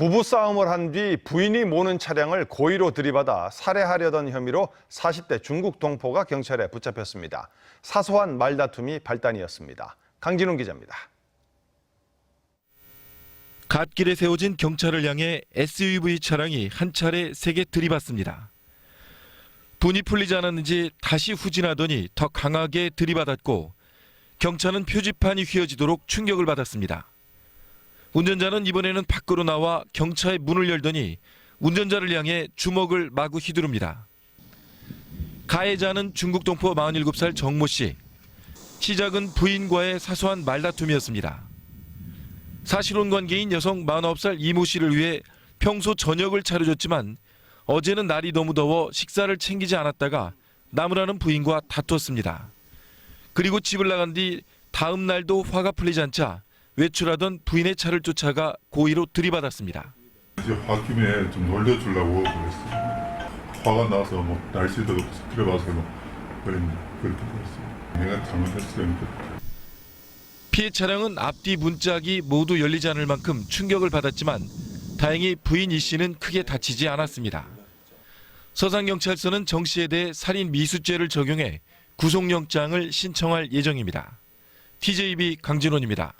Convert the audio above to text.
부부싸움을 한 뒤 부인이 모는 차량을 고의로 들이받아 살해하려던 혐의로 40대 중국 동포가 경찰에 붙잡혔습니다. 사소한 말다툼이 발단이었습니다. 강진훈 기자입니다. 갓길에 세워진 경찰을 향해 SUV 차량이 한 차례 세게 들이받습니다. 분이 풀리지 않았는지 다시 후진하더니 더 강하게 들이받았고 경찰은 표지판이 휘어지도록 충격을 받았습니다. 운전자는 이번에는 밖으로 나와 경차의 문을 열더니 운전자를 향해 주먹을 마구 휘두릅니다. 가해자는 중국 동포 47살 정모 씨. 시작은 부인과의 사소한 말다툼이었습니다. 사실혼 관계인 여성 49살 이모 씨를 위해 평소 저녁을 차려줬지만 어제는 날이 너무 더워 식사를 챙기지 않았다가 나무라는 부인과 다투었습니다. 그리고 집을 나간 뒤 다음 날도 화가 풀리지 않자 외출하던 부인의 차를 쫓아가 고의로 들이받았습니다. 이제 홧김에 좀 놀려주려고 그랬어요. 화가 나서 뭐 날씨도 들어가서 뭐 그런 그렇게 됐어요. 내가 잘못했으니까. 피해 차량은 앞뒤 문짝이 모두 열리지 않을 만큼 충격을 받았지만 다행히 부인 이 씨는 크게 다치지 않았습니다. 서산경찰서는 정 씨에 대해 살인 미수죄를 적용해 구속영장을 신청할 예정입니다. TJB 강진원입니다.